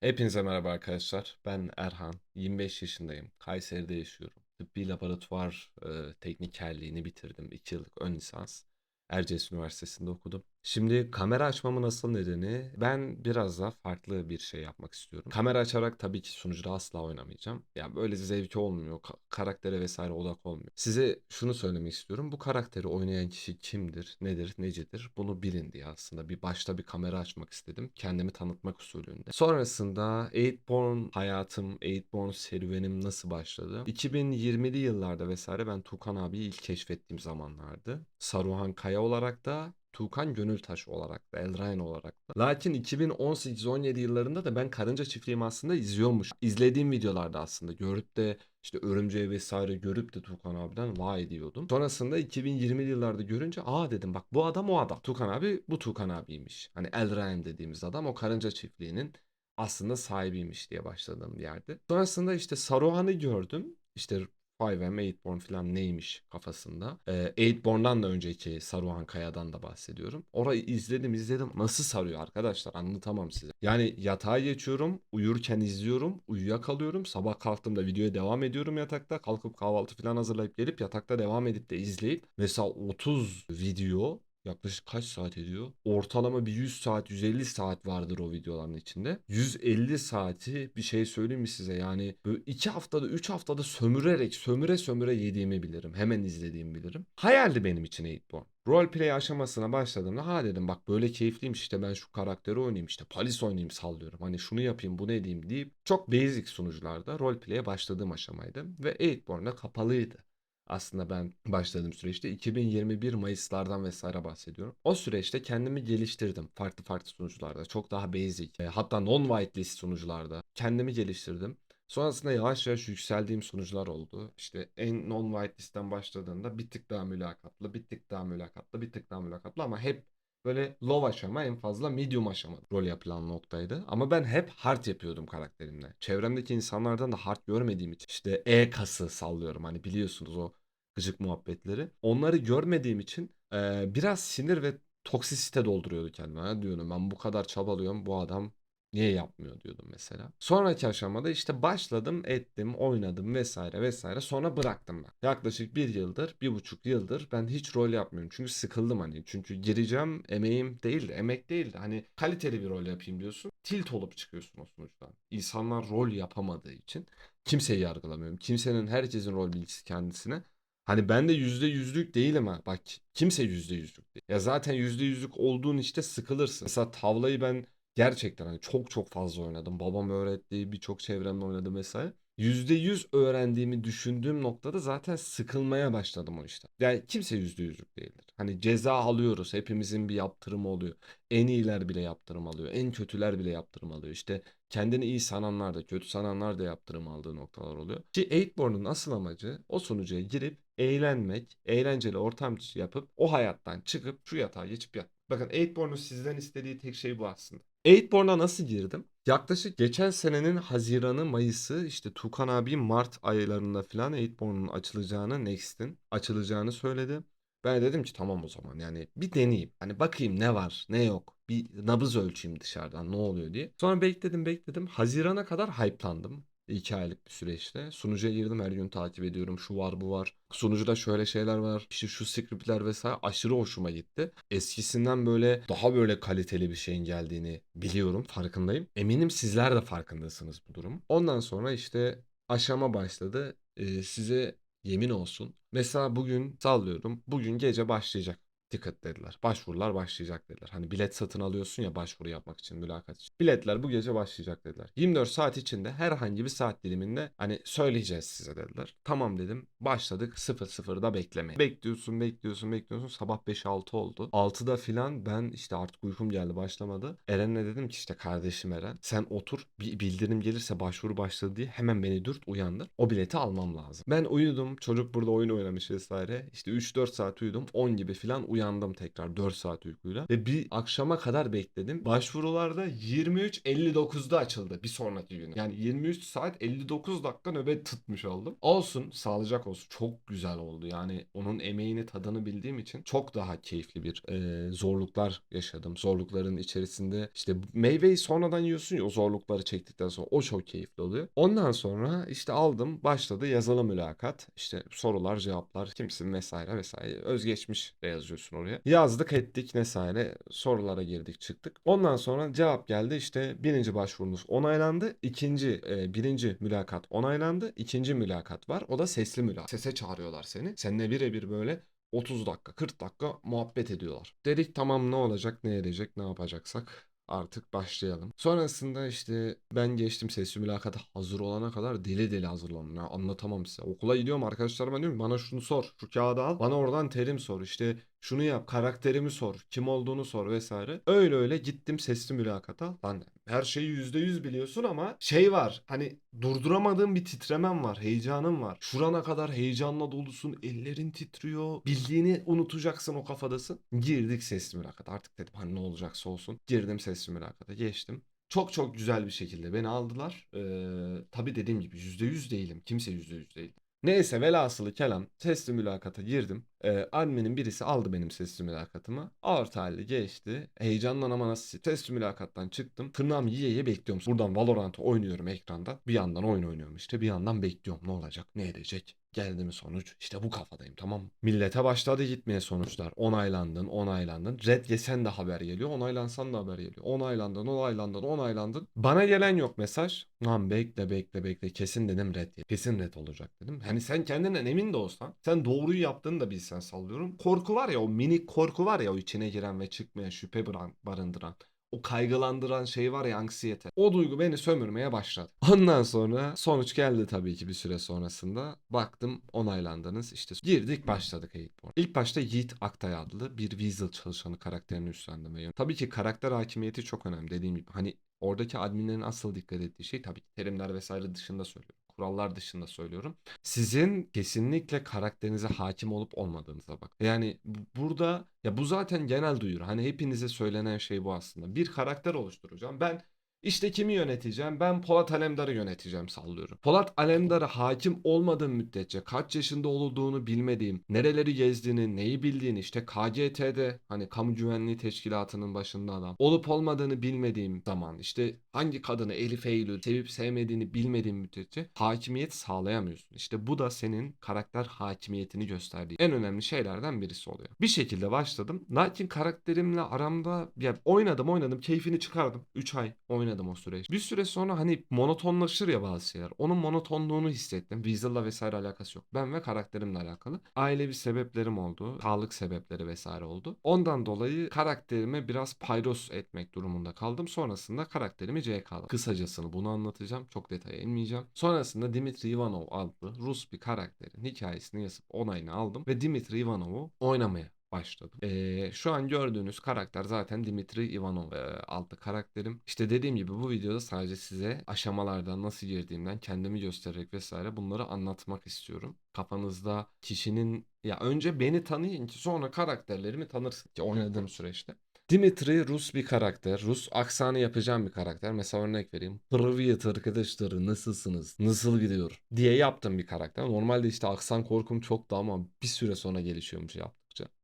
Hepinize merhaba arkadaşlar. Ben Erhan. 25 yaşındayım. Kayseri'de yaşıyorum. Tıbbi laboratuvar e, teknikerliğini bitirdim. 2 yıllık ön lisans. Erciyes Üniversitesi'nde okudum. Şimdi kamera açmamın asıl nedeni ben biraz daha farklı bir şey yapmak istiyorum. Kamera açarak tabii ki sunucuda asla oynamayacağım. Ya böyle zevki olmuyor. ka- karaktere vesaire odak olmuyor. Size şunu söylemek istiyorum. Bu karakteri oynayan kişi kimdir, nedir, necidir bunu bilin diye aslında. Bir başta bir kamera açmak istedim. Kendimi tanıtmak usulünde. Sonrasında Eightborn hayatım, Eightborn serüvenim nasıl başladı? 2020'li yıllarda vesaire ben Tukan abiyi ilk keşfettiğim zamanlardı. Saruhan Kaya olarak da Tuğkan Gönültaş olarak da, Elrain olarak da. Lakin 2018-17 yıllarında da ben Karınca Çiftliği'mi aslında izliyormuş. İzlediğim videolarda aslında görüp de işte Örümceği vesaire görüp de Tuğkan abiden vay diyordum. Sonrasında 2020'li yıllarda görünce aa dedim bak bu adam o adam. Tuğkan abi bu Tuğkan abiymiş. Hani Elrain dediğimiz adam o Karınca Çiftliği'nin aslında sahibiymiş diye başladığım bir yerde. Sonrasında işte Saruhan'ı gördüm. İşte 5M, 8born falan neymiş kafasında. Ee, 8born'dan da önceki Saruhan Kaya'dan da bahsediyorum. Orayı izledim izledim. Nasıl sarıyor arkadaşlar anlatamam size. Yani yatağa geçiyorum, uyurken izliyorum, uyuyakalıyorum. Sabah kalktığımda videoya devam ediyorum yatakta. Kalkıp kahvaltı falan hazırlayıp gelip yatakta devam edip de izleyip. Mesela 30 video Yaklaşık kaç saat ediyor? Ortalama bir 100 saat, 150 saat vardır o videoların içinde. 150 saati bir şey söyleyeyim mi size? Yani böyle 2 haftada, 3 haftada sömürerek, sömüre sömüre yediğimi bilirim. Hemen izlediğimi bilirim. Hayaldi benim için 8born. Roleplay aşamasına başladığımda ha dedim bak böyle keyifliymiş işte ben şu karakteri oynayayım işte Palis oynayayım sallıyorum. Hani şunu yapayım bunu edeyim deyip çok basic sunucularda roleplay'e başladığım aşamaydı. Ve 8born'da kapalıydı aslında ben başladığım süreçte 2021 Mayıslardan vesaire bahsediyorum. O süreçte kendimi geliştirdim farklı farklı sunucularda. Çok daha basic e, hatta non-whitelist sunucularda kendimi geliştirdim. Sonrasında yavaş yavaş yükseldiğim sunucular oldu. İşte en non-whitelist'ten başladığında bir tık daha mülakatlı, bir tık daha mülakatlı, bir tık daha mülakatlı ama hep böyle low aşama en fazla medium aşama rol yapılan noktaydı. Ama ben hep hard yapıyordum karakterimle. Çevremdeki insanlardan da hard görmediğim için işte E kası sallıyorum hani biliyorsunuz o gıcık muhabbetleri. Onları görmediğim için e, biraz sinir ve toksisite dolduruyordu kendime. Ha, diyordum ben bu kadar çabalıyorum bu adam niye yapmıyor diyordum mesela. Sonraki aşamada işte başladım ettim oynadım vesaire vesaire sonra bıraktım ben. Yaklaşık bir yıldır bir buçuk yıldır ben hiç rol yapmıyorum. Çünkü sıkıldım hani. Çünkü gireceğim emeğim değil emek değil hani kaliteli bir rol yapayım diyorsun. Tilt olup çıkıyorsun o sonuçtan. İnsanlar rol yapamadığı için kimseyi yargılamıyorum. Kimsenin herkesin rol bilgisi kendisine. Hani ben de yüzde yüzlük değilim ha. Bak kimse yüzde yüzlük değil. Ya zaten yüzde yüzlük olduğun işte sıkılırsın. Mesela tavlayı ben gerçekten hani çok çok fazla oynadım. Babam öğretti, birçok çevremde oynadım vesaire. Yüzde yüz öğrendiğimi düşündüğüm noktada zaten sıkılmaya başladım o işte. Yani kimse yüzde yüzlük değildir. Hani ceza alıyoruz. Hepimizin bir yaptırımı oluyor. En iyiler bile yaptırım alıyor. En kötüler bile yaptırım alıyor. İşte kendini iyi sananlar da kötü sananlar da yaptırım aldığı noktalar oluyor. Ki Eightborn'un asıl amacı o sunucuya girip eğlenmek, eğlenceli ortam yapıp o hayattan çıkıp şu yatağa geçip yat. Bakın Eightborn'un sizden istediği tek şey bu aslında. Eightborn'a nasıl girdim? Yaklaşık geçen senenin Haziran'ı, Mayıs'ı işte Tukan abi Mart aylarında falan Eightborn'un açılacağını, Next'in açılacağını söyledi. Ben de dedim ki tamam o zaman yani bir deneyeyim. Hani bakayım ne var ne yok. Bir nabız ölçeyim dışarıdan ne oluyor diye. Sonra bekledim bekledim. Haziran'a kadar hype'landım. 2 aylık bir süreçte. Sunucuya girdim her gün takip ediyorum. Şu var bu var. Sunucuda şöyle şeyler var. İşte şu scriptler vesaire aşırı hoşuma gitti. Eskisinden böyle daha böyle kaliteli bir şeyin geldiğini biliyorum. Farkındayım. Eminim sizler de farkındasınız bu durum. Ondan sonra işte aşama başladı. Ee, size yemin olsun. Mesela bugün sallıyorum. Bugün gece başlayacak ticket dediler. Başvurular başlayacak dediler. Hani bilet satın alıyorsun ya başvuru yapmak için, mülakat için. Biletler bu gece başlayacak dediler. 24 saat içinde herhangi bir saat diliminde hani söyleyeceğiz size dediler. Tamam dedim. Başladık 00'da beklemeye. Bekliyorsun, bekliyorsun, bekliyorsun. Sabah 5-6 oldu. 6'da filan ben işte artık uykum geldi başlamadı. Eren'le dedim ki işte kardeşim Eren sen otur bir bildirim gelirse başvuru başladı diye hemen beni dürt uyandır. O bileti almam lazım. Ben uyudum. Çocuk burada oyun oynamış vesaire. İşte 3-4 saat uyudum. 10 gibi filan uyandım uyandım tekrar 4 saat uykuyla. Ve bir akşama kadar bekledim. Başvurularda 23.59'da açıldı bir sonraki gün. Yani 23 saat 59 dakika nöbet tutmuş oldum. Olsun sağlıcak olsun. Çok güzel oldu. Yani onun emeğini tadını bildiğim için çok daha keyifli bir e, zorluklar yaşadım. Zorlukların içerisinde işte meyveyi sonradan yiyorsun ya o zorlukları çektikten sonra o çok keyifli oluyor. Ondan sonra işte aldım başladı yazılı mülakat. İşte sorular cevaplar kimsin vesaire vesaire. Özgeçmiş de yazıyorsun oraya. Yazdık ettik vesaire sorulara girdik çıktık. Ondan sonra cevap geldi işte birinci başvurunuz onaylandı. ikinci e, birinci mülakat onaylandı. ikinci mülakat var. O da sesli mülakat. Sese çağırıyorlar seni. Seninle birebir böyle 30 dakika 40 dakika muhabbet ediyorlar. Dedik tamam ne olacak ne edecek ne yapacaksak artık başlayalım. Sonrasında işte ben geçtim sesli mülakata hazır olana kadar deli deli hazırlandım. Ya anlatamam size. Okula gidiyorum arkadaşlarıma diyorum bana şunu sor. Şu kağıdı al. Bana oradan terim sor. İşte şunu yap. Karakterimi sor. Kim olduğunu sor vesaire. Öyle öyle gittim sesli mülakata. Lan her şeyi %100 biliyorsun ama şey var. Hani durduramadığım bir titremem var. Heyecanım var. Şurana kadar heyecanla dolusun. Ellerin titriyor. Bildiğini unutacaksın o kafadasın. Girdik sesli mülakata. Artık dedim hani ne olacaksa olsun. Girdim sesli mülakata. Geçtim. Çok çok güzel bir şekilde beni aldılar. Ee, tabii dediğim gibi %100 değilim. Kimse %100 değil. Neyse velhasılı kelam sesli mülakata girdim. Ee, adminin birisi aldı benim sesli mülakatımı. Orta halde geçti. Heyecandan ama nasıl sesli mülakattan çıktım. Tırnağım yiye yiye bekliyorum. Buradan Valorant'ı oynuyorum ekranda. Bir yandan oyun oynuyorum işte. Bir yandan bekliyorum ne olacak ne edecek. Geldi mi sonuç? İşte bu kafadayım tamam? Millete başladı gitmeye sonuçlar. Onaylandın, onaylandın. Red yesen de haber geliyor. Onaylansan da haber geliyor. Onaylandın, onaylandın, onaylandın. Bana gelen yok mesaj. Lan bekle bekle bekle. Kesin dedim red. Kesin red olacak dedim. Hani sen kendinden emin de olsan. Sen doğruyu yaptığını da bilsen sallıyorum. Korku var ya o minik korku var ya o içine giren ve çıkmayan şüphe barındıran. O kaygılandıran şey var ya anksiyete. O duygu beni sömürmeye başladı. Ondan sonra sonuç geldi tabii ki bir süre sonrasında. Baktım onaylandınız. İşte girdik başladık Eightborn. İlk başta Yiğit Aktay adlı bir Weasel çalışanı karakterini üstlendim. Tabii ki karakter hakimiyeti çok önemli dediğim gibi. Hani oradaki adminlerin asıl dikkat ettiği şey tabii ki terimler vesaire dışında söylüyorum. Kurallar dışında söylüyorum. Sizin kesinlikle karakterinize hakim olup olmadığınıza bak. Yani bu- burada ya bu zaten genel duyuru. Hani hepinize söylenen şey bu aslında. Bir karakter oluşturacağım. Ben işte kimi yöneteceğim? Ben Polat Alemdar'ı yöneteceğim sallıyorum. Polat Alemdar'a hakim olmadığım müddetçe kaç yaşında olduğunu bilmediğim, nereleri gezdiğini, neyi bildiğini işte KGT'de hani kamu güvenliği teşkilatının başında adam olup olmadığını bilmediğim zaman işte hangi kadını Elif Eylül sevip sevmediğini bilmediğim müddetçe hakimiyet sağlayamıyorsun. İşte bu da senin karakter hakimiyetini gösterdiği en önemli şeylerden birisi oluyor. Bir şekilde başladım. Lakin karakterimle aramda ya oynadım oynadım keyfini çıkardım. 3 ay oynadım o süreç. Bir süre sonra hani monotonlaşır ya bazı şeyler. Onun monotonluğunu hissettim. Weasel'la vesaire alakası yok. Ben ve karakterimle alakalı. Ailevi sebeplerim oldu. Sağlık sebepleri vesaire oldu. Ondan dolayı karakterimi biraz paydos etmek durumunda kaldım. Sonrasında karakterimi CK'ladım. Kısacasını bunu anlatacağım. Çok detaya inmeyeceğim. Sonrasında Dimitri Ivanov adlı Rus bir karakterin hikayesini yazıp onayını aldım. Ve Dimitri Ivanov'u oynamaya başladım. Ee, şu an gördüğünüz karakter zaten Dimitri Ivanov e, adlı karakterim. İşte dediğim gibi bu videoda sadece size aşamalardan nasıl girdiğimden kendimi göstererek vesaire bunları anlatmak istiyorum. Kafanızda kişinin ya önce beni tanıyın ki sonra karakterlerimi tanırsın ki oynadığım süreçte. Dimitri Rus bir karakter. Rus aksanı yapacağım bir karakter. Mesela örnek vereyim. Privyet arkadaşları nasılsınız? Nasıl gidiyor? Diye yaptım bir karakter. Normalde işte aksan korkum çoktu ama bir süre sonra gelişiyormuş ya.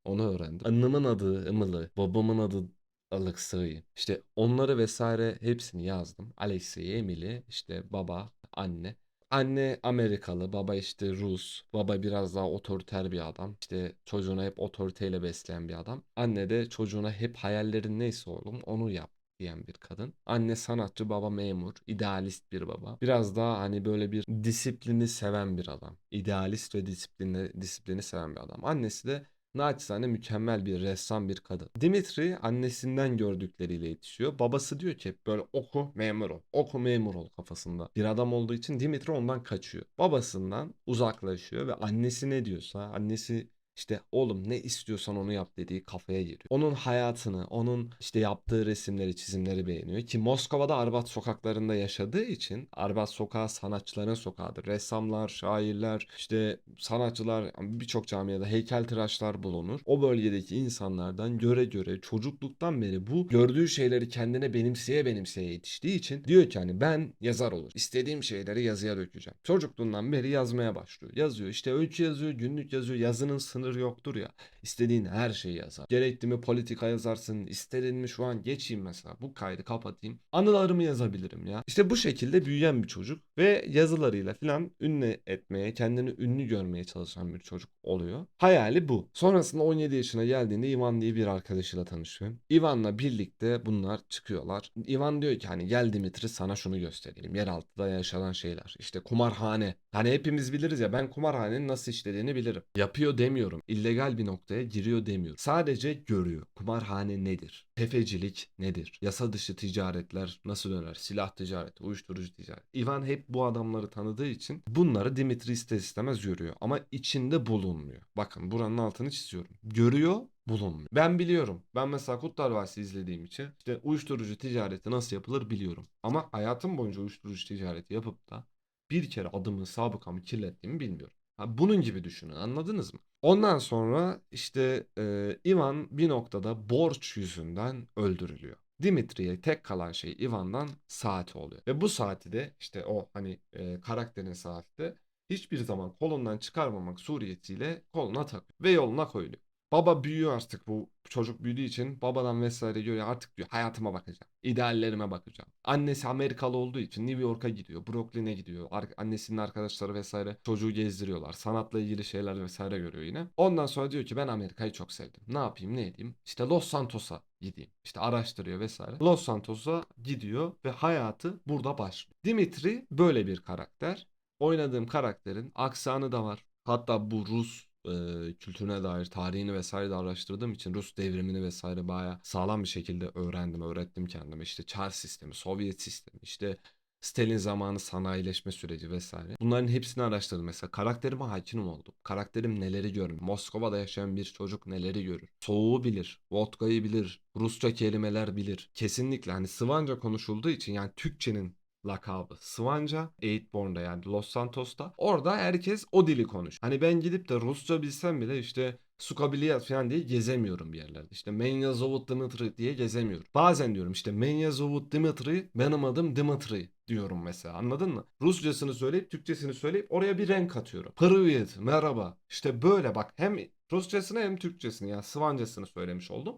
Onu öğrendim. Annemin adı Emily. Babamın adı Alexei. İşte onları vesaire hepsini yazdım. Alexei, Emily, işte baba, anne. Anne Amerikalı, baba işte Rus, baba biraz daha otoriter bir adam. İşte çocuğuna hep otoriteyle besleyen bir adam. Anne de çocuğuna hep hayallerin neyse oğlum onu yap diyen bir kadın. Anne sanatçı, baba memur, idealist bir baba. Biraz daha hani böyle bir disiplini seven bir adam. İdealist ve disiplini, disiplini seven bir adam. Annesi de naçizane mükemmel bir ressam bir kadın. Dimitri annesinden gördükleriyle yetişiyor. Babası diyor ki böyle oku memur ol. Oku memur ol kafasında. Bir adam olduğu için Dimitri ondan kaçıyor. Babasından uzaklaşıyor ve annesi ne diyorsa annesi işte oğlum ne istiyorsan onu yap dediği kafaya giriyor. Onun hayatını, onun işte yaptığı resimleri, çizimleri beğeniyor ki Moskova'da Arbat sokaklarında yaşadığı için Arbat sokağı sanatçıların sokağıdır. Ressamlar, şairler, işte sanatçılar, birçok camiada heykeltıraşlar bulunur. O bölgedeki insanlardan göre göre çocukluktan beri bu gördüğü şeyleri kendine benimseye benimseye yetiştiği için diyor ki hani ben yazar olur. İstediğim şeyleri yazıya dökeceğim. Çocukluğundan beri yazmaya başlıyor. Yazıyor işte öykü yazıyor, günlük yazıyor. Yazının sınırı yoktur ya. İstediğin her şeyi yazar. Gerekli mi politika yazarsın, istediğin mi şu an geçeyim mesela. Bu kaydı kapatayım. Anılarımı yazabilirim ya. İşte bu şekilde büyüyen bir çocuk ve yazılarıyla falan ünlü etmeye, kendini ünlü görmeye çalışan bir çocuk oluyor. Hayali bu. Sonrasında 17 yaşına geldiğinde Ivan diye bir arkadaşıyla tanışıyor. Ivan'la birlikte bunlar çıkıyorlar. Ivan diyor ki hani gel Dimitri sana şunu göstereyim. Yeraltıda yaşanan şeyler. İşte kumarhane. Hani hepimiz biliriz ya ben kumarhanenin nasıl işlediğini bilirim. Yapıyor demiyorum. İllegal bir noktaya giriyor demiyorum. Sadece görüyor. Kumarhane nedir? Tefecilik nedir? Yasa dışı ticaretler nasıl döner? Silah ticareti, uyuşturucu ticareti. Ivan hep bu adamları tanıdığı için bunları Dimitri ister istemez görüyor. Ama içinde bulunmuyor. Bakın buranın altını çiziyorum. Görüyor bulunmuyor. Ben biliyorum. Ben mesela Kurtlar Vadisi izlediğim için işte uyuşturucu ticareti nasıl yapılır biliyorum. Ama hayatım boyunca uyuşturucu ticareti yapıp da bir kere adımı, sabıkamı kirlettiğimi bilmiyorum. Bunun gibi düşünün anladınız mı? Ondan sonra işte e, Ivan bir noktada borç yüzünden öldürülüyor. Dimitri'ye tek kalan şey Ivan'dan saati oluyor. Ve bu saati de işte o hani e, karakterin saati hiçbir zaman kolundan çıkarmamak suriyetiyle koluna takıyor ve yoluna koyuluyor. Baba büyüyor artık bu çocuk büyüdüğü için babadan vesaire görüyor artık diyor hayatıma bakacağım. ideallerime bakacağım. Annesi Amerikalı olduğu için New York'a gidiyor. Brooklyn'e gidiyor. Ar- annesinin arkadaşları vesaire çocuğu gezdiriyorlar. Sanatla ilgili şeyler vesaire görüyor yine. Ondan sonra diyor ki ben Amerika'yı çok sevdim. Ne yapayım ne edeyim? İşte Los Santos'a gideyim. İşte araştırıyor vesaire. Los Santos'a gidiyor ve hayatı burada başlıyor. Dimitri böyle bir karakter. Oynadığım karakterin aksanı da var. Hatta bu Rus e, kültürüne dair tarihini vesaire de araştırdığım için Rus devrimini vesaire baya sağlam bir şekilde öğrendim, öğrettim kendime. İşte Çar sistemi, Sovyet sistemi, işte Stalin zamanı sanayileşme süreci vesaire. Bunların hepsini araştırdım. Mesela karakterime hakim oldum. Karakterim neleri görür? Moskova'da yaşayan bir çocuk neleri görür? Soğuğu bilir, vodkayı bilir, Rusça kelimeler bilir. Kesinlikle hani Sıvanca konuşulduğu için yani Türkçenin lakabı. Swanca, Eightborn'da yani Los Santos'ta. Orada herkes o dili konuş. Hani ben gidip de Rusça bilsem bile işte Sukabiliyat falan diye gezemiyorum bir yerlerde. İşte Menya Zovut Dimitri diye gezemiyorum. Bazen diyorum işte Menya Zovut Dimitri benim adım Dimitri diyorum mesela anladın mı? Rusçasını söyleyip Türkçesini söyleyip oraya bir renk katıyorum. Privyet, merhaba. İşte böyle bak hem Rusçasını hem Türkçesini yani Sıvancasını söylemiş oldum.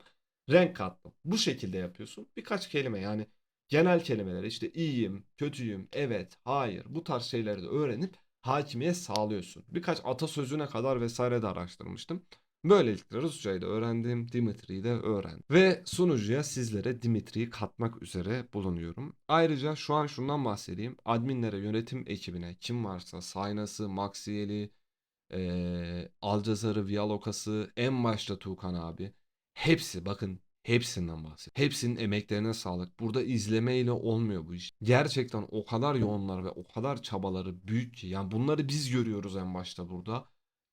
Renk kattım. Bu şekilde yapıyorsun. Birkaç kelime yani genel kelimeler işte iyiyim, kötüyüm, evet, hayır bu tarz şeyleri de öğrenip hakimiyet sağlıyorsun. Birkaç atasözüne kadar vesaire de araştırmıştım. Böylelikle Rusçayı da öğrendim, Dimitri'yi de öğrendim. Ve sunucuya sizlere Dimitri'yi katmak üzere bulunuyorum. Ayrıca şu an şundan bahsedeyim. Adminlere, yönetim ekibine kim varsa Saynası, Maxiyeli, eee Alcazar'ı, Viyalokas'ı, en başta Tuğkan abi. Hepsi bakın hepsinden bahsediyorum. Hepsinin emeklerine sağlık. Burada izlemeyle olmuyor bu iş. Gerçekten o kadar yoğunlar ve o kadar çabaları büyük ki. Yani bunları biz görüyoruz en başta burada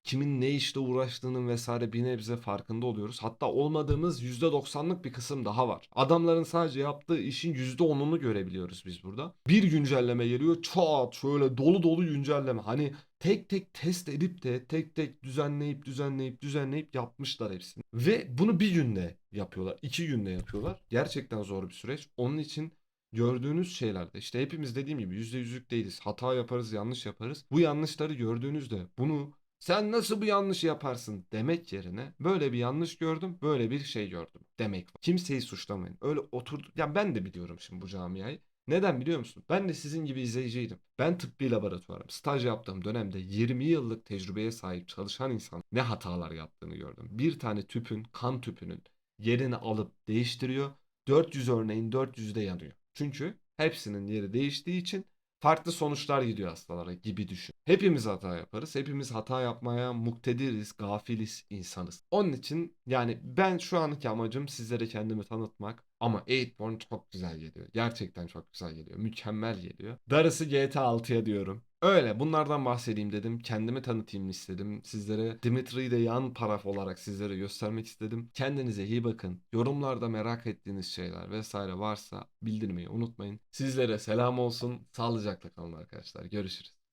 kimin ne işte uğraştığının vesaire bir nebze farkında oluyoruz. Hatta olmadığımız %90'lık bir kısım daha var. Adamların sadece yaptığı işin %10'unu görebiliyoruz biz burada. Bir güncelleme geliyor çat şöyle dolu dolu güncelleme. Hani tek tek test edip de tek tek düzenleyip düzenleyip düzenleyip yapmışlar hepsini. Ve bunu bir günde yapıyorlar. iki günde yapıyorlar. Gerçekten zor bir süreç. Onun için gördüğünüz şeylerde işte hepimiz dediğim gibi %100'lük değiliz. Hata yaparız, yanlış yaparız. Bu yanlışları gördüğünüzde bunu sen nasıl bu yanlışı yaparsın demek yerine böyle bir yanlış gördüm, böyle bir şey gördüm demek. Kimseyi suçlamayın. Öyle oturdu. Ya ben de biliyorum şimdi bu camiayı. Neden biliyor musun? Ben de sizin gibi izleyiciydim. Ben tıbbi laboratuvarım. Staj yaptığım dönemde 20 yıllık tecrübeye sahip çalışan insan ne hatalar yaptığını gördüm. Bir tane tüpün, kan tüpünün yerini alıp değiştiriyor. 400 örneğin 400'de yanıyor. Çünkü hepsinin yeri değiştiği için farklı sonuçlar gidiyor hastalara gibi düşün. Hepimiz hata yaparız. Hepimiz hata yapmaya muktediriz, gafiliz insanız. Onun için yani ben şu anki amacım sizlere kendimi tanıtmak. Ama 8born çok güzel geliyor. Gerçekten çok güzel geliyor. Mükemmel geliyor. Darısı GTA 6'ya diyorum. Öyle bunlardan bahsedeyim dedim. Kendimi tanıtayım istedim. Sizlere Dimitri'yi de yan paraf olarak sizlere göstermek istedim. Kendinize iyi bakın. Yorumlarda merak ettiğiniz şeyler vesaire varsa bildirmeyi unutmayın. Sizlere selam olsun. Sağlıcakla kalın arkadaşlar. Görüşürüz.